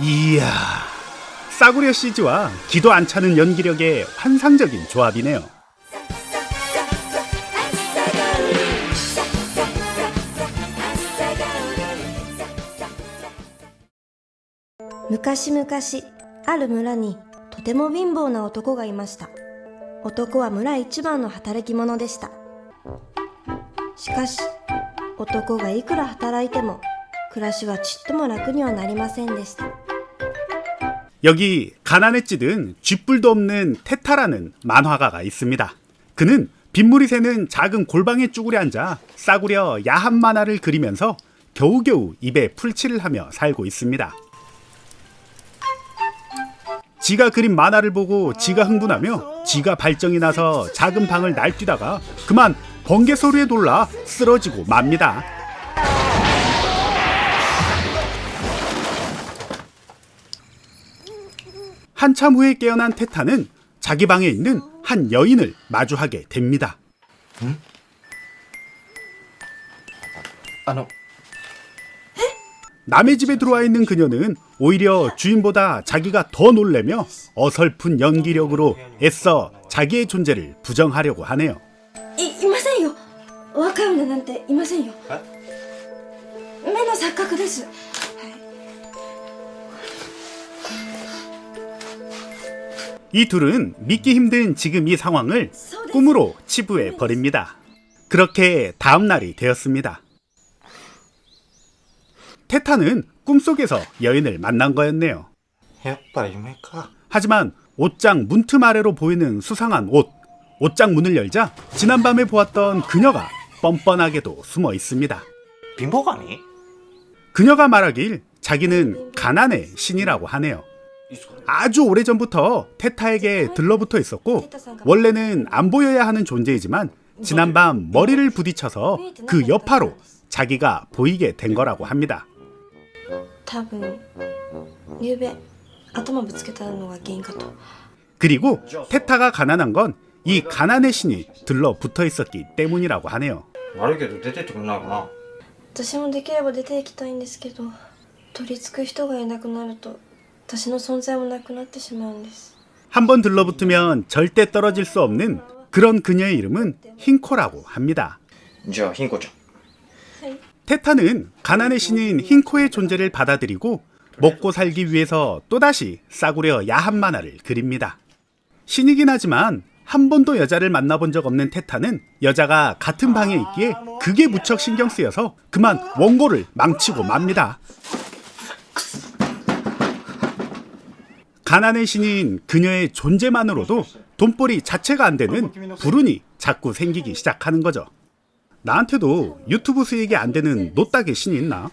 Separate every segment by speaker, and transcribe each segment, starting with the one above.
Speaker 1: 이야, 싸구려 CG와 기도 안 차는 연기력의 환상적인 조합이네요.
Speaker 2: 昔々ある村にとても貧乏な男がいました男は村一番の働き者でしたしかし男がいくら働いても暮らしはちっとも楽にはなりませんでした
Speaker 1: 여기 가난에 찌든 쥐뿔도 없는 테타라는 만화가가 있습니다. 그는 빗물이 새는 작은 골방에 쭈그려 앉아 싸구려 야한 만화를 그리면서 겨우겨우 입에 풀칠을 하며 살고 있습니다. 지가 그린 만화를 보고 지가 흥분하며 지가 발정이 나서 작은 방을 날뛰다가 그만 번개 소리에 놀라 쓰러지고 맙니다. 한참 후에 깨어난 테타는 자기 방에 있는 한 여인을 마주하게 됩니다.
Speaker 3: 응?
Speaker 1: 남의 집에 들어와 있는 그녀는 오히려 주인보다 자기가 더 놀래며 어설픈 연기력으로 애써 자기의 존재를 부정하려고 하네요.
Speaker 2: 이마세요. 와카우나한테 이마세요. 매의 착각です.
Speaker 1: 이 둘은 믿기 힘든 지금 이 상황을 꿈으로 치부해 버립니다. 그렇게 다음 날이 되었습니다. 테타는 꿈속에서 여인을 만난 거였네요. 하지만 옷장 문틈 아래로 보이는 수상한 옷, 옷장 문을 열자 지난밤에 보았던 그녀가 뻔뻔하게도 숨어 있습니다.
Speaker 3: 빈보가니?
Speaker 1: 그녀가 말하길 자기는 가난의 신이라고 하네요. 아주 오래전부터 테타에게 들러붙어 있었고 원래는 안 보여야 하는 존재이지만 지난밤 머리를 부딪혀서 그 여파로 자기가 보이게 된 거라고 합니다.
Speaker 2: 多分昨べ頭ぶつけたのが原因かと
Speaker 1: 그리고 테타가 가난한 건 이 가난의 신이 들러붙어 있었기 때문이라고 하네요.
Speaker 3: 悪いけど出てってくれないかな
Speaker 2: 私もできれば出ていきたいんですけど取り付く人がいなくなると 私の存在もなくなってしまうんです
Speaker 1: 한 번 들러붙으면 절대 떨어질 수 없는 그런 그녀의 이름은 흰코라고 합니다.
Speaker 3: じゃあヒンコちゃん
Speaker 1: 테타는 가난의 신인 흰코의 존재를 받아들이고 먹고 살기 위해서 또다시 싸구려 야한 만화를 그립니다. 신이긴 하지만 한 번도 여자를 만나본 적 없는 테타는 여자가 같은 방에 있기에 그게 무척 신경 쓰여서 그만 원고를 망치고 맙니다. 가난의 신인 그녀의 존재만으로도 돈벌이 자체가 안 되는 불운이 자꾸 생기기 시작하는 거죠. 나한테도 유튜브 수익이 안 되는 노딱의 신이 있나?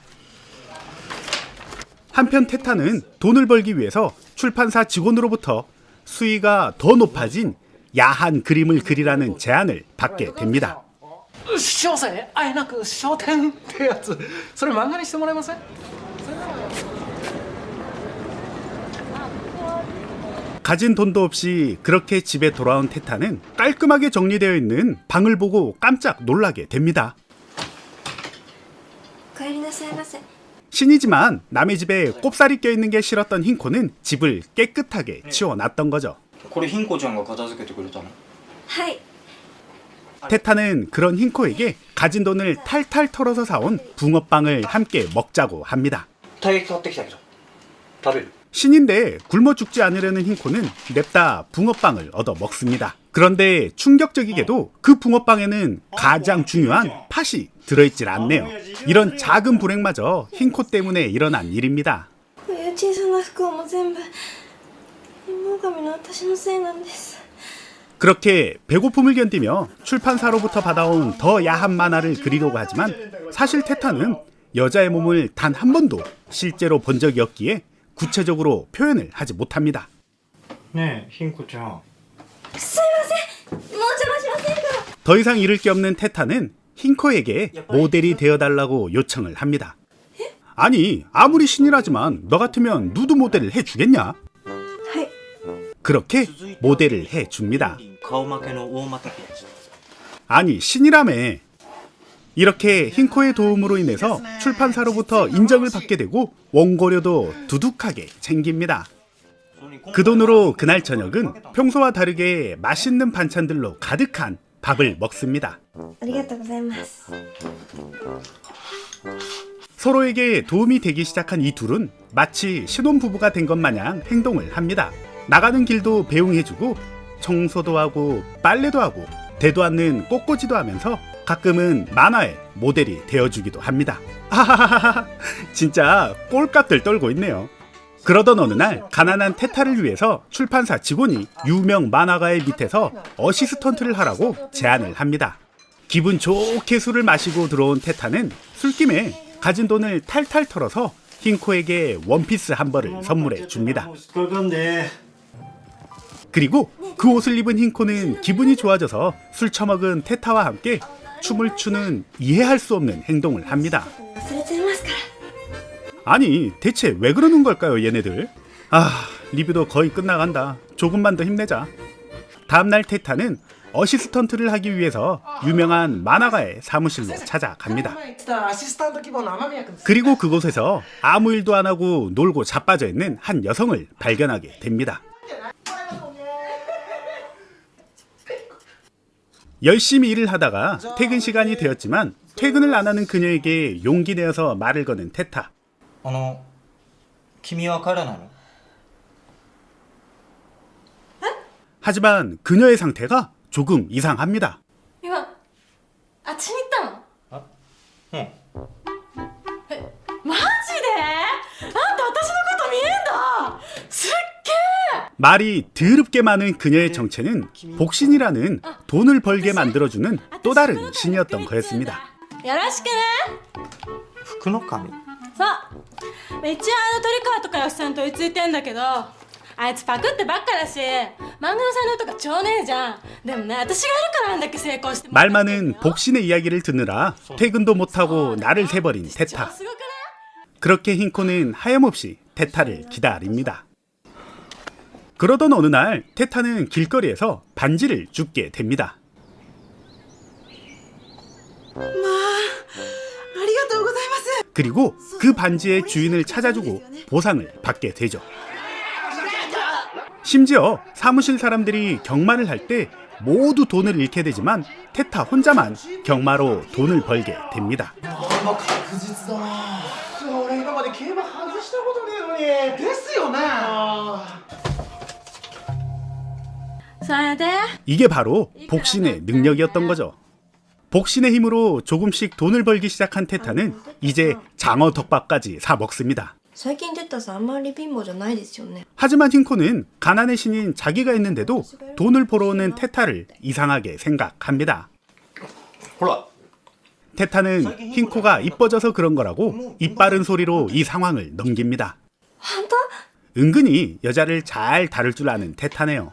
Speaker 1: 한편 테타는 돈을 벌기 위해서 출판사 직원으로부터 수위가 더 높아진 야한 그림을 그리라는 제안을 받게 됩니다.
Speaker 4: 小生あえなく昇天ってやつそれ漫画にしてもらえません
Speaker 1: 가진 돈도 없이 그렇게 집에 돌아온 테타는 깔끔하게 정리되어 있는 방을 보고 깜짝 놀라게 됩니다. 신이지만 남의 집에 꼽살이 껴있는 게 싫었던 힌코는 집을 깨끗하게 치워놨던 거죠.
Speaker 3: 그래 힌코장가 가자스케도
Speaker 2: 그랬잖아.
Speaker 1: 테타는 그런 힌코에게 가진 돈을 탈탈 털어서 사온 붕어빵을 함께 먹자고 합니다.
Speaker 3: 다이어트 어떻게 다들
Speaker 1: 신인데 굶어 죽지 않으려는 흰코는 냅다 붕어빵을 얻어 먹습니다. 그런데 충격적이게도 그 붕어빵에는 가장 중요한 팥이 들어있질 않네요. 이런 작은 불행마저 흰코 때문에 일어난 일입니다.
Speaker 2: こういう小さな不幸も全部貧乏神の私のせいなんです
Speaker 1: 그렇게 배고픔을 견디며 출판사로부터 받아온 더 야한 만화를 그리려고 하지만 사실 테타는 여자의 몸을 단 한 번도 실제로 본 적이 없기에 구체적으로 표현을 하지 못합니다.
Speaker 3: ねえヒンコちゃん
Speaker 2: すいませんもう邪魔しませんから
Speaker 1: 더 이상 잃을 게 없는 테타는 흰코에게 모델이 되어달라고 요청을 합니다. 아니 아무리 신이라지만 너 같으면 누드 모델을 해주겠냐?
Speaker 2: はい
Speaker 1: 그렇게 모델을 해줍니다.
Speaker 3: 顔負けの大股ってやつ
Speaker 1: 아니 신이라며 이렇게 힌코의 도움으로 인해서 출판사로부터 인정을 받게 되고 원고료도 두둑하게 챙깁니다. 그 돈으로 그날 저녁은 평소와 다르게 맛있는 반찬들로 가득한 밥을 먹습니다. 서로에게 도움이 되기 시작한 이 둘은 마치 신혼부부가 된 것 마냥 행동을 합니다. 나가는 길도 배웅해주고 청소도 하고 빨래도 하고 대도 않는 꽃꽂이도 하면서 가끔은 만화의 모델이 되어주기도 합니다. 하하하하, 진짜 꼴값들 떨고 있네요. 그러던 어느 날 가난한 테타를 위해서 출판사 직원이 유명 만화가의 밑에서 어시스턴트를 하라고 제안을 합니다. 기분 좋게 술을 마시고 들어온 테타는 술김에 가진 돈을 탈탈 털어서 흰코에게 원피스 한 벌을 선물해 줍니다. 그리고 그 옷을 입은 흰코는 기분이 좋아져서 술 처먹은 테타와 함께 춤을 추는 이해할 수 없는 행동을 합니다. 아니, 대체 왜 그러는 걸까요, 얘네들? 아, 리뷰도 거의 끝나간다. 조금만 더 힘내자. 다음날 테타는 어시스턴트를 하기 위해서 유명한 만화가의 사무실로 찾아갑니다. 그리고 그곳에서 아무 일도 안 하고 놀고 자빠져 있는 한 여성을 발견하게 됩니다. 열심히 일을 하다가 퇴근 시간이 되었지만 퇴근을 안 하는 그녀에게 용기 내어서 말을 거는 테타
Speaker 3: あの君は帰らないの
Speaker 1: 하지만 그녀의 상태가 조금 이상합니다
Speaker 2: 今あっちに行ったの
Speaker 3: あうん
Speaker 2: マジであんた私のこと見えんだすっげ
Speaker 1: 말이 드럽게 많은 그녀의 정체는 복신이라는 돈을 벌게 만들어주는 또 다른 신이었던 거였습니다.
Speaker 2: えよろしくね
Speaker 3: 福の神
Speaker 2: そう一応あの鳥川とかよしさんと追いついてんだけどあいつパクってばっかだし漫画の才能とか超ねえじゃんでもね私がいるからあんだけ成功して
Speaker 1: 말 많은 복신의 이야기를 듣느라 퇴근도 못하고 나를 새버린
Speaker 2: 超
Speaker 1: 테타.
Speaker 2: すごくない
Speaker 1: 그렇게 흰코는 하염없이 테타를 기다립니다. 그러던 어느 날 테타는 길거리에서 반지를 줍게 됩니다. 그리고 그 반지의 주인을 찾아주고 보상을 받게 되죠. 심지어 사무실 사람들이 경마를 할 때 모두 돈을 잃게 되지만 테타 혼자만 경마로 돈을 벌게 됩니다.
Speaker 4: もう確実だな俺今まで競馬外したことねえのにですよね
Speaker 2: それで
Speaker 1: 이게 바로 복신의 능력이었던 거죠. 복신의 힘으로 조금씩 돈을 벌기 시작한 테타는 이제 장어 덮밥까지 사 먹습니다.
Speaker 2: 最近テッタさんあんまり貧乏じゃないですよね
Speaker 1: 하지만 흰코는 가난의 신인 자기가 있는데도 돈을 벌어오는 테타를 이상하게 생각합니다.
Speaker 3: ほら
Speaker 1: 테타는 흰코가 이뻐져서 그런 거라고 입 바른 소리로 이 상황을 넘깁니다.
Speaker 2: 本当
Speaker 1: 은근히 여자를 잘 다룰 줄 아는 테타네요.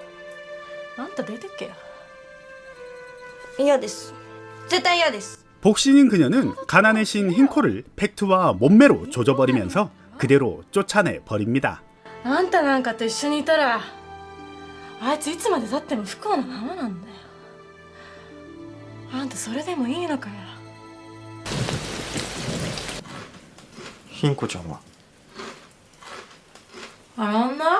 Speaker 2: あんた出てけよ嫌です絶対嫌です
Speaker 1: 복신인 그녀는 가난의 신 흰코를 팩트와 몸매로 조져버리면서 그대로 쫓아내 버립니다.
Speaker 2: あんたなんかと一緒にいたらあいついつまでたっても不幸なままなんだよあんたそれでもいいのかよ
Speaker 3: 貧子ちゃんは
Speaker 2: あらんな出て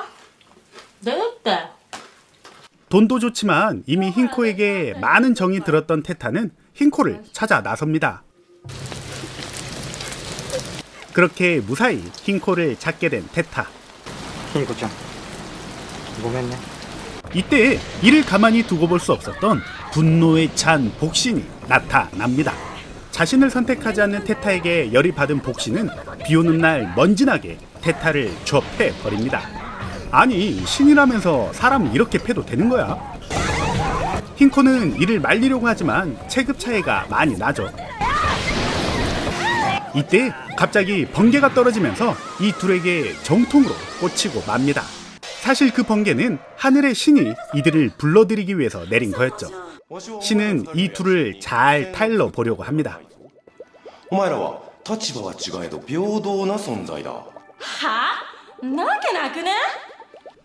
Speaker 2: って
Speaker 1: 돈도 좋지만 이미 아, 힌코에게 네. 아, 네. 많은 정이 들었던 테타는 힌코를 아, 네. 찾아 나섭니다. 그렇게 무사히 힌코를 찾게 된 테타.
Speaker 3: 힌코짱, 고했네
Speaker 1: 이때 이를 가만히 두고 볼 수 없었던 분노에 찬 복신이 나타납니다. 자신을 선택하지 않는 테타에게 열이 받은 복신은 비오는 날 먼지나게 테타를 접해 버립니다. 아니 신이라면서 사람 이렇게 패도 되는 거야? 핑커는 이를 말리려고 하지만 체급 차이가 많이 나죠. 이때 갑자기 번개가 떨어지면서 이 둘에게 정통으로 꽂히고 맙니다. 사실 그 번개는 하늘의 신이 이들을 불러들이기 위해서 내린 거였죠. 신은 이 둘을 잘 타일러 보려고 합니다.
Speaker 5: 오마이라와 터치바와 지가에도 평등한
Speaker 6: 존재다. 하? 나게 나그네?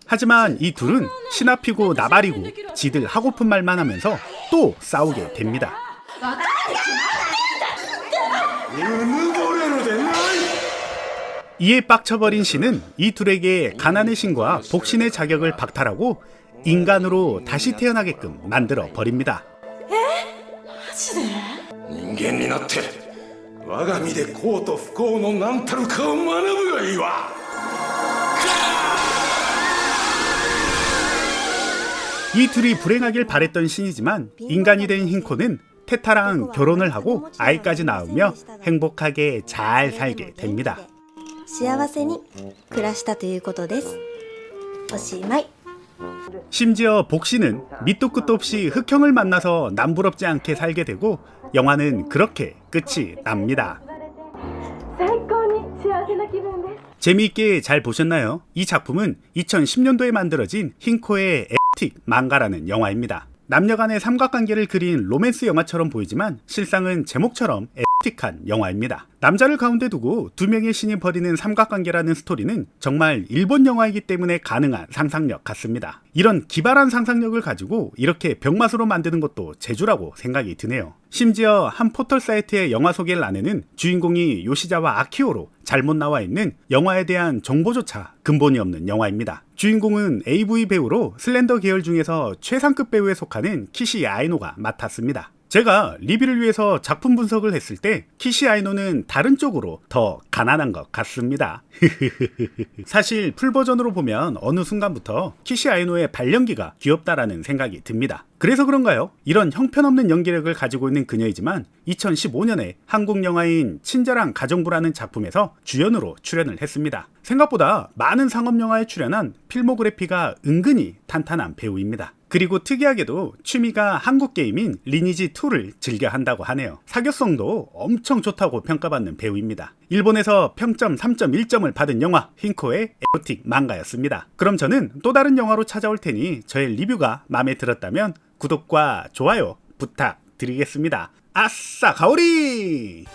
Speaker 1: 하지만 이 둘은 신 앞이고 나발이고 지들 하고픈 말만 하면서 또 싸우게 됩니다. 이에 빡쳐버린 신은 이 둘에게 가난의 신과 복신의 자격을 박탈하고 인간으로 다시 태어나게끔 만들어 버립니다.
Speaker 6: マジで
Speaker 5: 人間になって我が身で幸と不幸の何たるかを学ぶがいいわ
Speaker 1: 이 둘이 불행하길 바랬던 신이지만 인간이 된 흰코는 테타랑 결혼을 하고 아이까지 낳으며 행복하게 잘 살게 됩니다.
Speaker 2: 幸せに暮らしたということですおしまい
Speaker 1: 심지어 복씨는 밑도 끝도 없이 흑형을 만나서 남부럽지 않게 살게 되고 영화는 그렇게 끝이 납니다.
Speaker 6: 最高に幸せな気分です
Speaker 1: 재미있게 잘 보셨나요? 이 작품은 2010년도에 만들어진 흰코의 에 틱 망가라는 영화입니다. 남녀 간의 삼각관계를 그린 로맨스 영화처럼 보이지만 실상은 제목처럼 에틱한 영화입니다. 남자를 가운데 두고 두 명의 신이 벌이는 삼각관계라는 스토리는 정말 일본 영화이기 때문에 가능한 상상력 같습니다. 이런 기발한 상상력을 가지고 이렇게 병맛으로 만드는 것도 재주라고 생각이 드네요. 심지어 한 포털 사이트의 영화 소개를 안에는 주인공이 요시자와 아키오로 잘못 나와 있는 영화에 대한 정보조차 근본이 없는 영화입니다. 주인공은 AV 배우로 슬렌더 계열 중에서 최상급 배우에 속하는 키시 아이노가 맡았습니다. 제가 리뷰를 위해서 작품 분석을 했을 때 키시 아이노는 다른 쪽으로 더 가난한 것 같습니다. 사실 풀 버전으로 보면 어느 순간부터 키시 아이노의 발연기가 귀엽다라는 생각이 듭니다. 그래서 그런가요? 이런 형편없는 연기력을 가지고 있는 그녀이지만 2015년에 한국 영화인 친절한 가정부라는 작품에서 주연으로 출연을 했습니다. 생각보다 많은 상업 영화에 출연한 필모그래피가 은근히 탄탄한 배우입니다. 그리고 특이하게도 취미가 한국 게임인 리니지2를 즐겨 한다고 하네요. 사교성도 엄청 좋다고 평가받는 배우입니다. 일본에서 평점 3.1점을 받은 영화 흰코의 에로틱 망가였습니다. 그럼 저는 또 다른 영화로 찾아올 테니 저의 리뷰가 마음에 들었다면 구독과 좋아요 부탁드리겠습니다. 아싸 가오리!